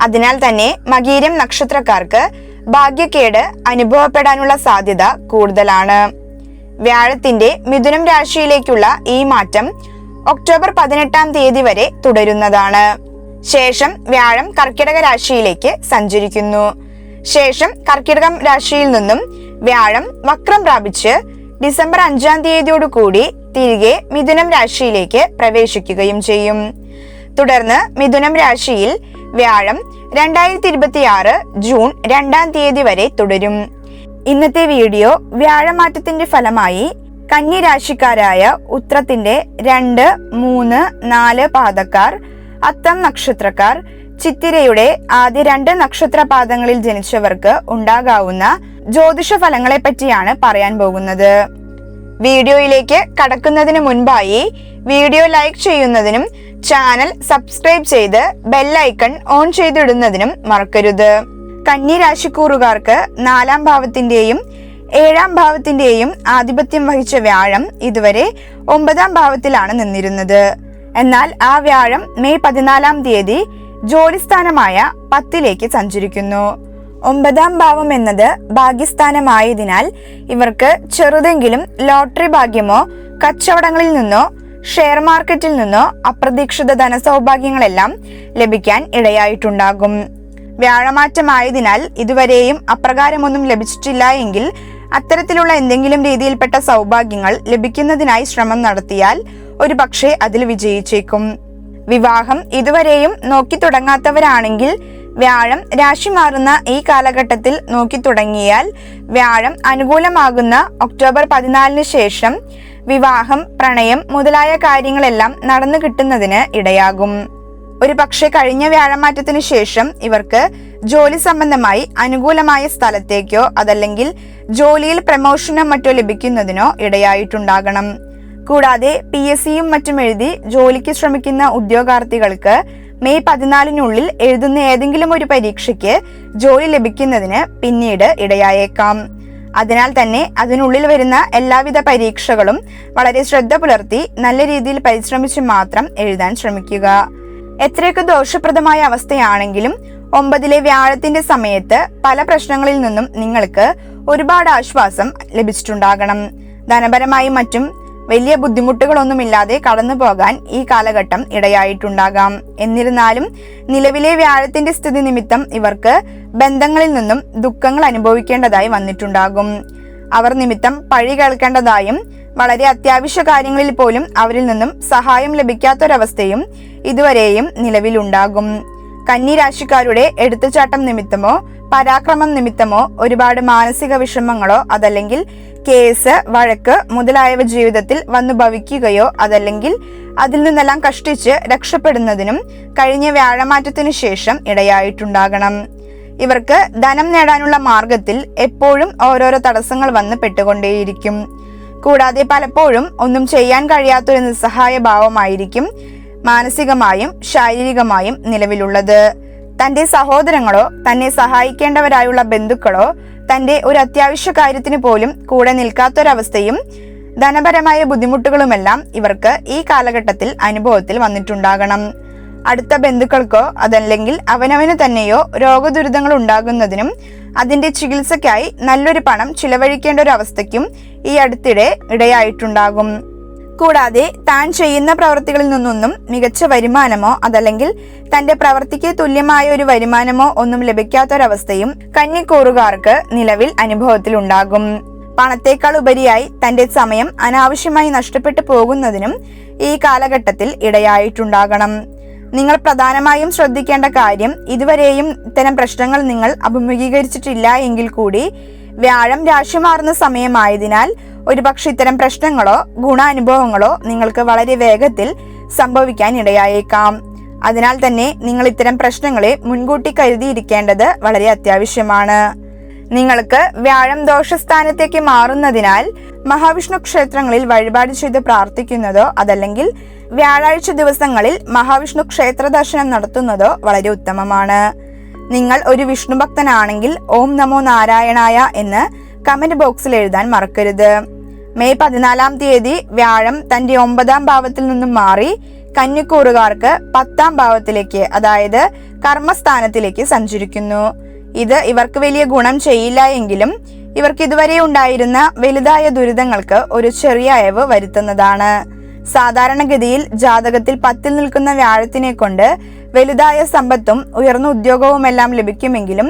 അതിനാൽ തന്നെ മകീരം നക്ഷത്രക്കാർക്ക് ഭാഗ്യക്കേട് അനുഭവപ്പെടാനുള്ള സാധ്യത കൂടുതലാണ്. വ്യാഴത്തിന്റെ മിഥുനം രാശിയിലേക്കുള്ള ഈ മാറ്റം ഒക്ടോബർ പതിനെട്ടാം തീയതി വരെ തുടരുന്നതാണ്. ശേഷം വ്യാഴം കർക്കിടക രാശിയിലേക്ക് സഞ്ചരിക്കുന്നു. ശേഷം കർക്കിടകം രാശിയിൽ നിന്നും വ്യാഴം വക്രം പ്രാപിച്ച് ഡിസംബർ അഞ്ചാം തീയതിയോടുകൂടി തിരികെ മിഥുനം രാശിയിലേക്ക് പ്രവേശിക്കുകയും ചെയ്യും. തുടർന്ന് മിഥുനം രാശിയിൽ വ്യാഴം രണ്ടായിരത്തി ഇരുപത്തി ആറ് ജൂൺ രണ്ടാം തീയതി വരെ തുടരും. ഇന്നത്തെ വീഡിയോ വ്യാഴമാറ്റത്തിന്റെ ഫലമായി കന്നി രാശിക്കാരായ ഉത്രത്തിന്റെ രണ്ട് മൂന്ന് നാല് പാദക്കാർ അത്തം നക്ഷത്രക്കാർ ചിത്തിരയുടെ ആദ്യ രണ്ട് നക്ഷത്ര പാദങ്ങളിൽ ജനിച്ചവർക്ക് ഉണ്ടാകാവുന്ന ജ്യോതിഷ ഫലങ്ങളെ പറ്റിയാണ് പറയാൻ പോകുന്നത്. വീഡിയോയിലേക്ക് കടക്കുന്നതിന് മുൻപായി വീഡിയോ ലൈക്ക് ചെയ്യുന്നതിനും ചാനൽ സബ്സ്ക്രൈബ് ചെയ്ത് ബെല്ലൈക്കൺ ഓൺ ചെയ്തിടുന്നതിനും മറക്കരുത്. കന്നി രാശിക്കൂറുകാർക്ക് നാലാം ഭാവത്തിന്റെയും ഏഴാം ഭാവത്തിന്റെയും ആധിപത്യം വഹിച്ച വ്യാഴം ഇതുവരെ ഒമ്പതാം ഭാവത്തിലാണ് നിന്നിരുന്നത്. എന്നാൽ ആ വ്യാഴം മെയ് പതിനാലാം തീയതി ജോലിസ്ഥാനമായ പത്തിലേക്ക് സഞ്ചരിക്കുന്നു. ഒമ്പതാം ഭാവം എന്നത് ഭാഗ്യസ്ഥാനമായതിനാൽ ഇവർക്ക് ചെറുതെങ്കിലും ലോട്ടറി ഭാഗ്യമോ കച്ചവടങ്ങളിൽ നിന്നോ ഷെയർ മാർക്കറ്റിൽ നിന്ന് അപ്രതീക്ഷിത ധനസൗഭാഗ്യങ്ങളെല്ലാം ലഭിക്കാൻ ഇടയായിട്ടുണ്ടാകും. വ്യാഴമാറ്റമായതിനാൽ ഇതുവരെയും അപ്രകാരമൊന്നും ലഭിച്ചിട്ടില്ല എങ്കിൽ അത്തരത്തിലുള്ള എന്തെങ്കിലും രീതിയിൽപ്പെട്ട സൗഭാഗ്യങ്ങൾ ലഭിക്കുന്നതിനായി ശ്രമം നടത്തിയാൽ ഒരു പക്ഷേ അതിൽ വിജയിച്ചേക്കും. വിവാഹം ഇതുവരെയും നോക്കി തുടങ്ങാത്തവരാണെങ്കിൽ വ്യാഴം രാശി മാറുന്ന ഈ കാലഘട്ടത്തിൽ നോക്കി തുടങ്ങിയാൽ വ്യാഴം അനുകൂലമാകുന്ന ഒക്ടോബർ പതിനാലിന് ശേഷം വിവാഹം പ്രണയം മുതലായ കാര്യങ്ങളെല്ലാം നടന്നു കിട്ടുന്നതിന് ഇടയാകും. ഒരു പക്ഷേ കഴിഞ്ഞ വ്യാഴമാറ്റത്തിന് ശേഷം ഇവർക്ക് ജോലി സംബന്ധമായി അനുകൂലമായ സ്ഥലത്തേക്കോ അതല്ലെങ്കിൽ ജോലിയിൽ പ്രമോഷനോ മറ്റോ ലഭിക്കുന്നതിനോ ഇടയായിട്ടുണ്ടാകണം. കൂടാതെ പി എസ് സിയും മറ്റും എഴുതി ജോലിക്ക് ശ്രമിക്കുന്ന ഉദ്യോഗാർത്ഥികൾക്ക് മെയ് പതിനാലിനുള്ളിൽ എഴുതുന്ന ഏതെങ്കിലും ഒരു പരീക്ഷയ്ക്ക് ജോലി ലഭിക്കുന്നതിന് പിന്നീട് ഇടയായേക്കാം. അതിനാൽ തന്നെ അതിനുള്ളിൽ വരുന്ന എല്ലാവിധ പരീക്ഷകളും വളരെ ശ്രദ്ധ പുലർത്തി നല്ല രീതിയിൽ പരിശ്രമിച്ച് മാത്രം എഴുതാൻ ശ്രമിക്കുക. എത്രയൊക്കെ ദോഷപ്രദമായ അവസ്ഥയാണെങ്കിലും ഒമ്പതിലെ വ്യാഴത്തിന്റെ സമയത്ത് പല പ്രശ്നങ്ങളിൽ നിന്നും നിങ്ങൾക്ക് ഒരുപാട് ആശ്വാസം ലഭിച്ചിട്ടുണ്ടാകണം. ധനപരമായും മറ്റും വലിയ ബുദ്ധിമുട്ടുകളൊന്നുമില്ലാതെ കടന്നു പോകാൻ ഈ കാലഘട്ടം ഇടയായിട്ടുണ്ടാകാം. എന്നിരുന്നാലും നിലവിലെ വ്യാഴത്തിന്റെ സ്ഥിതി നിമിത്തം ഇവർക്ക് ബന്ധങ്ങളിൽ നിന്നും ദുഃഖങ്ങൾ അനുഭവിക്കേണ്ടതായി വന്നിട്ടുണ്ടാകും. അവർ നിമിത്തം പഴി കേൾക്കേണ്ടതായും വളരെ അത്യാവശ്യ കാര്യങ്ങളിൽ പോലും അവരിൽ നിന്നും സഹായം ലഭിക്കാത്തൊരവസ്ഥയും ഇതുവരെയും നിലവിലുണ്ടാകും. കന്നി രാശിക്കാരുടെ എടുത്തുചാട്ടം നിമിത്തമോ പരാക്രമം നിമിത്തമോ ഒരുപാട് മാനസിക വിഷമങ്ങളോ അതല്ലെങ്കിൽ കേസ് വഴക്ക് മുതലായവ ജീവിതത്തിൽ വന്നു ഭവിക്കുകയോ അതല്ലെങ്കിൽ അതിൽ നിന്നെല്ലാം കഷ്ടിച്ച് രക്ഷപ്പെടുന്നതിനും കഴിഞ്ഞ വ്യാഴമാറ്റത്തിനു ശേഷം ഇടയായിട്ടുണ്ടാകണം. ഇവർക്ക് ധനം നേടാനുള്ള മാർഗത്തിൽ എപ്പോഴും ഓരോരോ തടസ്സങ്ങൾ വന്ന് പെട്ടുകൊണ്ടേയിരിക്കും. കൂടാതെ പലപ്പോഴും ഒന്നും ചെയ്യാൻ കഴിയാത്തൊരു നിസ്സഹായ ഭാവമായിരിക്കും മാനസികമായും ശാരീരികമായും നിലവിലുള്ളത്. തന്റെ സഹോദരങ്ങളോ തന്നെ സഹായിക്കേണ്ടവരായുള്ള ബന്ധുക്കളോ തന്റെ ഒരു അത്യാവശ്യ കാര്യത്തിന് പോലും കൂടെ നിൽക്കാത്തൊരവസ്ഥയും ധനപരമായ ബുദ്ധിമുട്ടുകളുമെല്ലാം ഇവർക്ക് ഈ കാലഘട്ടത്തിൽ അനുഭവത്തിൽ വന്നിട്ടുണ്ടാകണം. അടുത്ത ബന്ധുക്കൾക്കോ അതല്ലെങ്കിൽ അവനവന് തന്നെയോ രോഗദുരിതങ്ങൾ ഉണ്ടാകുന്നതിനും അതിന്റെ ചികിത്സയ്ക്കായി നല്ലൊരു പണം ചിലവഴിക്കേണ്ട ഒരു അവസ്ഥയ്ക്കും ഈ അടുത്തിടെ ഇടയായിട്ടുണ്ടാകും. കൂടാതെ താൻ ചെയ്യുന്ന പ്രവർത്തികളിൽ നിന്നൊന്നും മികച്ച വരുമാനമോ അതല്ലെങ്കിൽ തന്റെ പ്രവൃത്തിക്ക് തുല്യമായ ഒരു വരുമാനമോ ഒന്നും ലഭിക്കാത്തൊരവസ്ഥയും കന്നിക്കൂറുകാർക്ക് നിലവിൽ അനുഭവത്തിൽ ഉണ്ടാകും പണത്തേക്കാൾ ഉപരിയായി തന്റെ സമയം അനാവശ്യമായി നഷ്ടപ്പെട്ടു പോകുന്നതിനും ഈ കാലഘട്ടത്തിൽ ഇടയായിട്ടുണ്ടാകണം. നിങ്ങൾ പ്രധാനമായും ശ്രദ്ധിക്കേണ്ട കാര്യം ഇതുവരെയും ഇത്തരം പ്രശ്നങ്ങൾ നിങ്ങൾ അഭിമുഖീകരിച്ചിട്ടില്ല എങ്കിൽ കൂടി വ്യാഴം രാശി മാറുന്ന സമയമായതിനാൽ ഒരുപക്ഷെ ഇത്തരം പ്രശ്നങ്ങളോ ഗുണാനുഭവങ്ങളോ നിങ്ങൾക്ക് വളരെ വേഗത്തിൽ സംഭവിക്കാൻ ഇടയായേക്കാം അതിനാൽ തന്നെ നിങ്ങൾ ഇത്തരം പ്രശ്നങ്ങളെ മുൻകൂട്ടി കരുതിയിരിക്കേണ്ടത് വളരെ അത്യാവശ്യമാണ്. നിങ്ങൾക്ക് വ്യാഴം ദോഷസ്ഥാനത്തേക്ക് മാറുന്നതിനാൽ മഹാവിഷ്ണു ക്ഷേത്രങ്ങളിൽ വഴിപാട് ചെയ്ത് പ്രാർത്ഥിക്കുന്നതോ അതല്ലെങ്കിൽ വ്യാഴാഴ്ച ദിവസങ്ങളിൽ മഹാവിഷ്ണു ക്ഷേത്ര ദർശനം നടത്തുന്നതോ വളരെ ഉത്തമമാണ്. നിങ്ങൾ ഒരു വിഷ്ണു ഭക്തനാണെങ്കിൽ ഓം നമോ നാരായണായ എന്ന് കമന്റ് ബോക്സിൽ എഴുതാൻ മറക്കരുത്. മെയ് പതിനാലാം തീയതി വ്യാഴം തന്റെ ഒമ്പതാം ഭാവത്തിൽ നിന്നും മാറി കന്നിക്കൂറുകാർക്ക് പത്താം ഭാവത്തിലേക്ക് അതായത് കർമ്മസ്ഥാനത്തിലേക്ക് സഞ്ചരിക്കുന്നു. ഇത് ഇവർക്ക് വലിയ ഗുണം ചെയ്യില്ല എങ്കിലും ഇവർക്ക് ഇതുവരെ ഉണ്ടായിരുന്ന വലുതായ ദുരിതങ്ങൾക്ക് ഒരു ചെറിയ അയവ് വരുത്തുന്നതാണ്. സാധാരണഗതിയിൽ ജാതകത്തിൽ പത്തിൽ നിൽക്കുന്ന വ്യാഴത്തിനെ കൊണ്ട് വലുതായ സമ്പത്തും ഉയർന്ന ഉദ്യോഗവുമെല്ലാം ലഭിക്കുമെങ്കിലും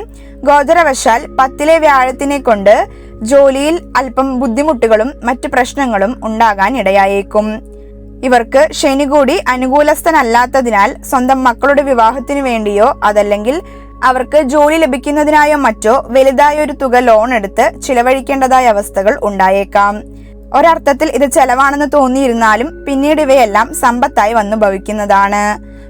ഗോചരവശാൽ പത്തിലെ വ്യാഴത്തിനെ കൊണ്ട് ജോലിയിൽ അല്പം ബുദ്ധിമുട്ടുകളും മറ്റു പ്രശ്നങ്ങളും ഉണ്ടാകാൻ ഇടയായേക്കും. ഇവർക്ക് ശനി കൂടി അനുകൂലസ്ഥനല്ലാത്തതിനാൽ സ്വന്തം മക്കളുടെ വിവാഹത്തിനു വേണ്ടിയോ അതല്ലെങ്കിൽ അവർക്ക് ജോലി ലഭിക്കുന്നതിനായോ മറ്റോ വലുതായ ഒരു തുക ലോൺ എടുത്ത് ചിലവഴിക്കേണ്ടതായ അവസ്ഥകൾ ഉണ്ടായേക്കാം. ഒരർത്ഥത്തിൽ ഇത് ചെലവാണെന്ന് തോന്നിയിരുന്നാലും പിന്നീട് ഇവയെല്ലാം സമ്പത്തായി വന്നു ഭവിക്കുന്നതാണ്.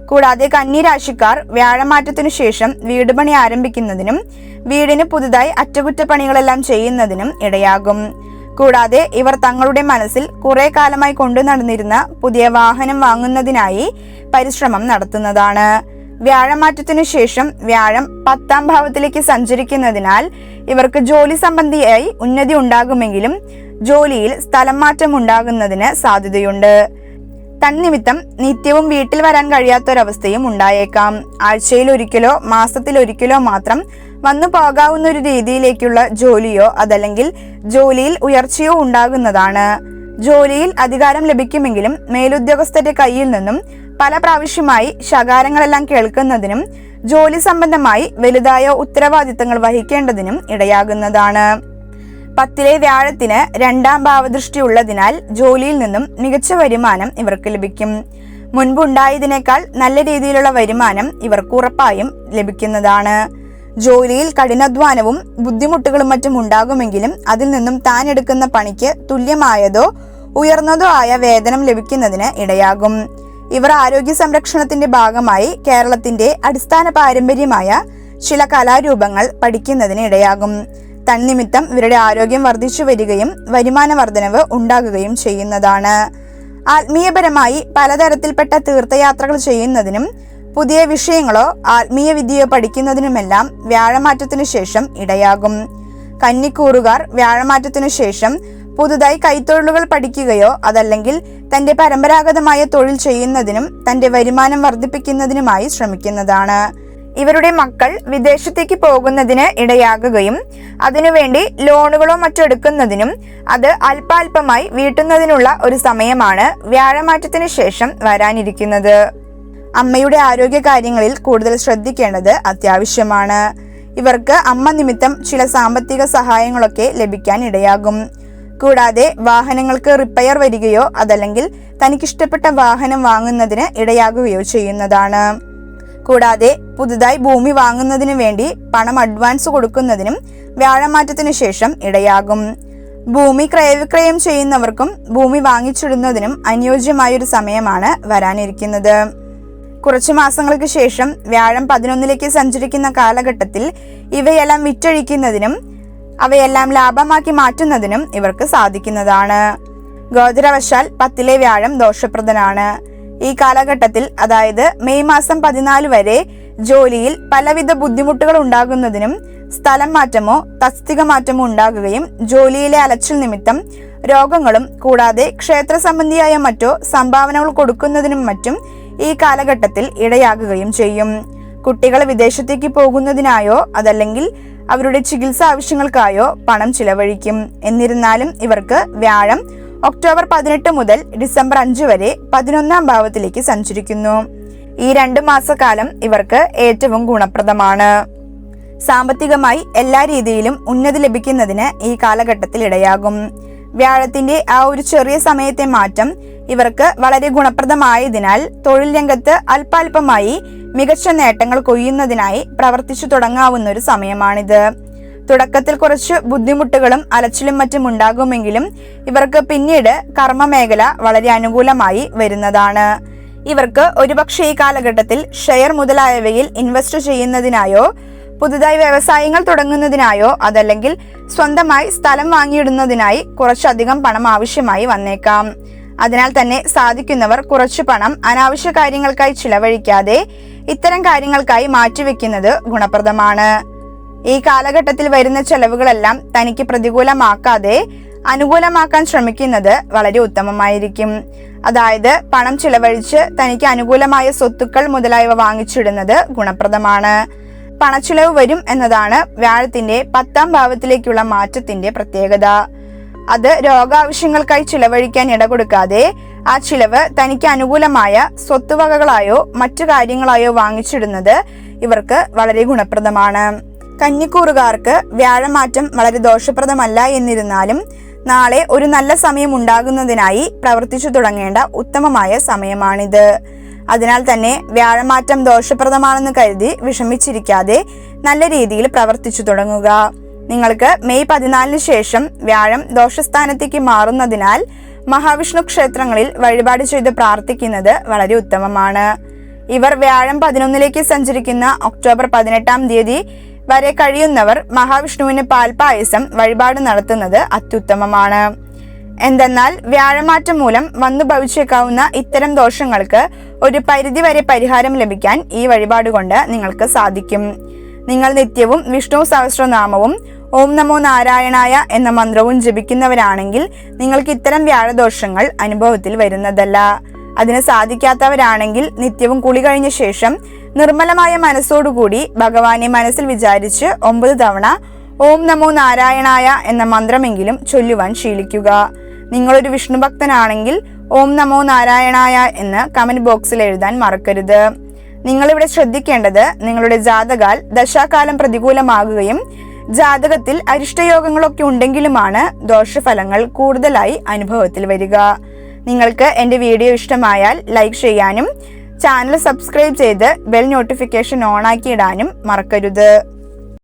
കൂടാതെ കന്നി രാശിക്കാർ വ്യാഴമാറ്റത്തിനു ശേഷം വീട് പണി ആരംഭിക്കുന്നതിനും വീടിന് പുതുതായി അറ്റകുറ്റപ്പണികളെല്ലാം ചെയ്യുന്നതിനും ഇടയാകും. കൂടാതെ ഇവർ തങ്ങളുടെ മനസ്സിൽ കുറെ കാലമായി കൊണ്ടു നടന്നിരുന്ന പുതിയ വാഹനം വാങ്ങുന്നതിനായി പരിശ്രമം നടത്തുന്നതാണ്. വ്യാഴമാറ്റത്തിനു ശേഷം വ്യാഴം പത്താം ഭാവത്തിലേക്ക് സഞ്ചരിക്കുന്നതിനാൽ ഇവർക്ക് ജോലി സംബന്ധിയായി ഉന്നതി ഉണ്ടാകുമെങ്കിലും ജോലിയിൽ സ്ഥലം മാറ്റം ഉണ്ടാകുന്നതിന് സാധ്യതയുണ്ട്. തന്നിമിത്തം നിത്യവും വീട്ടിൽ വരാൻ കഴിയാത്തൊരവസ്ഥയും ഉണ്ടായേക്കാം. ആഴ്ചയിൽ ഒരിക്കലോ മാസത്തിൽ ഒരിക്കലോ മാത്രം വന്നു പോകാവുന്ന ഒരു രീതിയിലേക്കുള്ള ജോലിയോ അതല്ലെങ്കിൽ ജോലിയിൽ ഉയർച്ചയോ ഉണ്ടാകുന്നതാണ്. ജോലിയിൽ അധികാരം ലഭിക്കുമെങ്കിലും മേലുദ്യോഗസ്ഥരുടെ കയ്യിൽ നിന്നും പല പ്രാവശ്യമായി ശകാരങ്ങളെല്ലാം കേൾക്കുന്നതിനും ജോലി സംബന്ധമായി വലുതായ ഉത്തരവാദിത്തങ്ങൾ വഹിക്കേണ്ടതിനും ഇടയാകുന്നതാണ്. പത്തിലെ വ്യാഴത്തിന് രണ്ടാം ഭാവദൃഷ്ടി ഉള്ളതിനാൽ ജോലിയിൽ നിന്നും മികച്ച വരുമാനം ഇവർക്ക് ലഭിക്കും. മുൻപുണ്ടായതിനേക്കാൾ നല്ല രീതിയിലുള്ള വരുമാനം ഇവർക്ക് ഉറപ്പായും ലഭിക്കുന്നതാണ്. ജോലിയിൽ കഠിനാധ്വാനവും ബുദ്ധിമുട്ടുകളും മറ്റും ഉണ്ടാകുമെങ്കിലും അതിൽ നിന്നും താൻ എടുക്കുന്ന പണിക്ക് തുല്യമായതോ ഉയർന്നതോ ആയ വേതനം ലഭിക്കുന്നതിന് ഇടയാകും. ഇവർ ആരോഗ്യ സംരക്ഷണത്തിന്റെ ഭാഗമായി കേരളത്തിന്റെ അടിസ്ഥാന പാരമ്പര്യമായ ചില കലാരൂപങ്ങൾ പഠിക്കുന്നതിന് ഇടയാകും. തന്നിമിത്തം ഇവരുടെ ആരോഗ്യം വർദ്ധിച്ചു വരികയും വരുമാന വർധനവ് ഉണ്ടാകുകയും ചെയ്യുന്നതാണ്. ആത്മീയപരമായി പലതരത്തിൽപ്പെട്ട തീർത്ഥയാത്രകൾ ചെയ്യുന്നതിനും പുതിയ വിഷയങ്ങളോ ആത്മീയ വിദ്യയോ പഠിക്കുന്നതിനുമെല്ലാം വ്യാഴമാറ്റത്തിനു ശേഷം ഇടയാകും. കന്നിക്കൂറുകാർ വ്യാഴമാറ്റത്തിനു ശേഷം പുതുതായി കൈത്തൊഴിലുകൾ പഠിക്കുകയോ അതല്ലെങ്കിൽ തന്റെ പരമ്പരാഗതമായ തൊഴിൽ ചെയ്യുന്നതിനും തന്റെ വരുമാനം വർദ്ധിപ്പിക്കുന്നതിനുമായി ശ്രമിക്കുന്നതാണ്. ഇവരുടെ മക്കൾ വിദേശത്തേക്ക് പോകുന്നതിന് ഇടയാകുകയും അതിനുവേണ്ടി ലോണുകളോ മറ്റോ എടുക്കുന്നതിനും അത് അല്പാൽപമായി വീട്ടുന്നതിനുള്ള ഒരു സമയമാണ് വ്യാഴമാറ്റത്തിന് ശേഷം വരാനിരിക്കുന്നത്. അമ്മയുടെ ആരോഗ്യ കാര്യങ്ങളിൽ കൂടുതൽ ശ്രദ്ധിക്കേണ്ടത് അത്യാവശ്യമാണ്. ഇവർക്ക് അമ്മ നിമിത്തം ചില സാമ്പത്തിക സഹായങ്ങളൊക്കെ ലഭിക്കാൻ ഇടയാകും. കൂടാതെ വാഹനങ്ങൾക്ക് റിപ്പയർ വരികയോ അതല്ലെങ്കിൽ തനിക്കിഷ്ടപ്പെട്ട വാഹനം വാങ്ങുന്നതിന് ഇടയാകുകയോ ചെയ്യുന്നതാണ്. കൂടാതെ പുതുതായി ഭൂമി വാങ്ങുന്നതിനു വേണ്ടി പണം അഡ്വാൻസ് കൊടുക്കുന്നതിനും വ്യാഴമാറ്റത്തിനു ശേഷം ഇടയാകും. ഭൂമി ക്രയവിക്രയം ചെയ്യുന്നവർക്കും ഭൂമി വാങ്ങിച്ചിടുന്നതിനും അനുയോജ്യമായൊരു സമയമാണ് വരാനിരിക്കുന്നത്. കുറച്ചു മാസങ്ങൾക്ക് ശേഷം വ്യാഴം പതിനൊന്നിലേക്ക് സഞ്ചരിക്കുന്ന കാലഘട്ടത്തിൽ ഇവയെല്ലാം വിറ്റഴിക്കുന്നതിനും അവയെല്ലാം ലാഭമാക്കി മാറ്റുന്നതിനും ഇവർക്ക് സാധിക്കുന്നതാണ്. ഗോചരവശാൽ പത്തിലെ വ്യാഴം ദോഷപ്രദനാണ്. ഈ കാലഘട്ടത്തിൽ അതായത് മെയ് മാസം പതിനാല് വരെ ജോലിയിൽ പലവിധ ബുദ്ധിമുട്ടുകൾ ഉണ്ടാകുന്നതിനും സ്ഥലം മാറ്റമോ തസ്തിക മാറ്റമോ ഉണ്ടാകുകയും ജോലിയിലെ അലച്ചിൽ നിമിത്തം രോഗങ്ങളും കൂടാതെ ക്ഷേത്ര സംബന്ധിയായ മറ്റോ സംഭാവനകൾ കൊടുക്കുന്നതിനും മറ്റും ഈ കാലഘട്ടത്തിൽ ഇടയാകുകയും ചെയ്യും. കുട്ടികൾ വിദേശത്തേക്ക് പോകുന്നതിനായോ അതല്ലെങ്കിൽ അവരുടെ ചികിത്സ ആവശ്യങ്ങൾക്കായോ പണം ചിലവഴിക്കും. എന്നിരുന്നാലും ഇവർക്ക് വ്യാഴം ഒക്ടോബർ പതിനെട്ട് മുതൽ ഡിസംബർ അഞ്ച് വരെ പതിനൊന്നാം ഭാവത്തിലേക്ക് സഞ്ചരിക്കുന്നു. ഈ രണ്ട് മാസക്കാലം ഇവർക്ക് ഏറ്റവും ഗുണപ്രദമാണ്. സാമ്പത്തികമായി എല്ലാ രീതിയിലും ഉന്നതി ലഭിക്കുന്നതിന് ഈ കാലഘട്ടത്തിൽ ഇടയാകും. വ്യാഴത്തിന്റെ ആ ഒരു ചെറിയ സമയത്തെ മാറ്റം ഇവർക്ക് വളരെ ഗുണപ്രദമായതിനാൽ തൊഴിൽ രംഗത്ത് അല്പാൽപമായി മികച്ച നേട്ടങ്ങൾ കൊയ്യുന്നതിനായി പ്രവർത്തിച്ചു തുടങ്ങാവുന്ന ഒരു സമയമാണിത്. തുടക്കത്തിൽ കുറച്ച് ബുദ്ധിമുട്ടുകളും അലച്ചിലും മറ്റും ഉണ്ടാകുമെങ്കിലും ഇവർക്ക് പിന്നീട് കർമ്മമേഖല വളരെ അനുകൂലമായി വരുന്നതാണ്. ഇവർക്ക് ഒരുപക്ഷെ ഈ കാലഘട്ടത്തിൽ ഷെയർ മുതലായവയിൽ ഇൻവെസ്റ്റ് ചെയ്യുന്നതിനായോ പുതുതായി വ്യവസായങ്ങൾ തുടങ്ങുന്നതിനായോ അതല്ലെങ്കിൽ സ്വന്തമായി സ്ഥലം വാങ്ങിയിടുന്നതിനായി കുറച്ചധികം പണം ആവശ്യമായി വന്നേക്കാം. അതിനാൽ തന്നെ സാധിക്കുന്നവർ കുറച്ചു പണം അനാവശ്യ കാര്യങ്ങൾക്കായി ചിലവഴിക്കാതെ ഇത്തരം കാര്യങ്ങൾക്കായി മാറ്റിവെക്കുന്നത് ഗുണപ്രദമാണ്. ഈ കാലഘട്ടത്തിൽ വരുന്ന ചെലവുകളെല്ലാം തനിക്ക് പ്രതികൂലമാക്കാതെ അനുകൂലമാക്കാൻ ശ്രമിക്കുന്നത് വളരെ ഉത്തമമായിരിക്കും. അതായത് പണം ചിലവഴിച്ച് തനിക്ക് അനുകൂലമായ സ്വത്തുക്കൾ മുതലായവ വാങ്ങിച്ചിടുന്നത് ഗുണപ്രദമാണ്. പണച്ചിലവ് വരും എന്നതാണ് വ്യാഴത്തിന്റെ പത്താം ഭാവത്തിലേക്കുള്ള മാറ്റത്തിന്റെ പ്രത്യേകത. അത് രോഗാവശ്യങ്ങൾക്കായി ചിലവഴിക്കാൻ ഇടകൊടുക്കാതെ ആ ചിലവ് തനിക്ക് അനുകൂലമായ സ്വത്തുവകകളായോ മറ്റു കാര്യങ്ങളായോ വാങ്ങിച്ചിടുന്നത് ഇവർക്ക് വളരെ ഗുണപ്രദമാണ്. കന്നിക്കൂറുകാർക്ക് വ്യാഴമാറ്റം വളരെ ദോഷപ്രദമല്ല എന്നിരുന്നാലും നാളെ ഒരു നല്ല സമയം ഉണ്ടാകുന്നതിനായി പ്രവർത്തിച്ചു തുടങ്ങേണ്ട ഉത്തമമായ സമയമാണിത്. അതിനാൽ തന്നെ വ്യാഴമാറ്റം ദോഷപ്രദമാണെന്ന് കരുതി വിഷമിച്ചിരിക്കാതെ നല്ല രീതിയിൽ പ്രവർത്തിച്ചു തുടങ്ങുക. നിങ്ങൾക്ക് മെയ് പതിനാലിന് ശേഷം വ്യാഴം ദോഷസ്ഥാനത്തേക്ക് മാറുന്നതിനാൽ മഹാവിഷ്ണു ക്ഷേത്രങ്ങളിൽ വഴിപാട് ചെയ്ത് പ്രാർത്ഥിക്കുന്നത് വളരെ ഉത്തമമാണ്. ഇവർ വ്യാഴം പതിനൊന്നിലേക്ക് സഞ്ചരിക്കുന്ന ഒക്ടോബർ പതിനെട്ടാം തീയതി വരെ കഴിയുന്നവർ മഹാവിഷ്ണുവിന് പാൽപായസം വഴിപാട് നടത്തുന്നത് അത്യുത്തമമാണ്. എന്തെന്നാൽ വ്യാഴമാറ്റം മൂലം വന്നു ഭവിച്ചേക്കാവുന്ന ഇത്തരം ദോഷങ്ങൾക്ക് ഒരു പരിധിവരെ പരിഹാരം ലഭിക്കാൻ ഈ വഴിപാട് കൊണ്ട് നിങ്ങൾക്ക് സാധിക്കും. നിങ്ങൾ നിത്യവും വിഷ്ണു സഹസ്രനാമവും ഓം നമോ നാരായണായ എന്ന മന്ത്രവും ജപിക്കുന്നവരാണെങ്കിൽ നിങ്ങൾക്ക് ഇത്തരം വ്യാഴദോഷങ്ങൾ അനുഭവത്തിൽ വരുന്നതല്ല. അതിന് സാധിക്കാത്തവരാണെങ്കിൽ നിത്യവും കുളി കഴിഞ്ഞ ശേഷം നിർമ്മലമായ മനസ്സോടുകൂടി ഭഗവാനെ മനസ്സിൽ വിചാരിച്ച് ഒമ്പത് തവണ ഓം നമോ നാരായണായ എന്ന മന്ത്രമെങ്കിലും ചൊല്ലുവാൻ ശീലിക്കുക. നിങ്ങളൊരു വിഷ്ണു ഭക്തനാണെങ്കിൽ ഓം നമോ നാരായണായ എന്ന് കമന്റ് ബോക്സിൽ എഴുതാൻ മറക്കരുത്. നിങ്ങളിവിടെ ശ്രദ്ധിക്കേണ്ടത് നിങ്ങളുടെ ജാതകാൽ ദശാകാലം പ്രതികൂലമാകുകയും ജാതകത്തിൽ അരിഷ്ടയോഗങ്ങളൊക്കെ ഉണ്ടെങ്കിലുമാണ് ദോഷഫലങ്ങൾ കൂടുതലായി അനുഭവത്തിൽ വരിക. നിങ്ങൾക്ക് എന്റെ വീഡിയോ ഇഷ്ടമായാൽ ലൈക്ക് ചെയ്യാനും ചാനൽ സബ്സ്ക്രൈബ് ചെയ്ത് ബെൽ നോട്ടിഫിക്കേഷൻ ഓണാക്കി ഇടാനും മറക്കരുത്.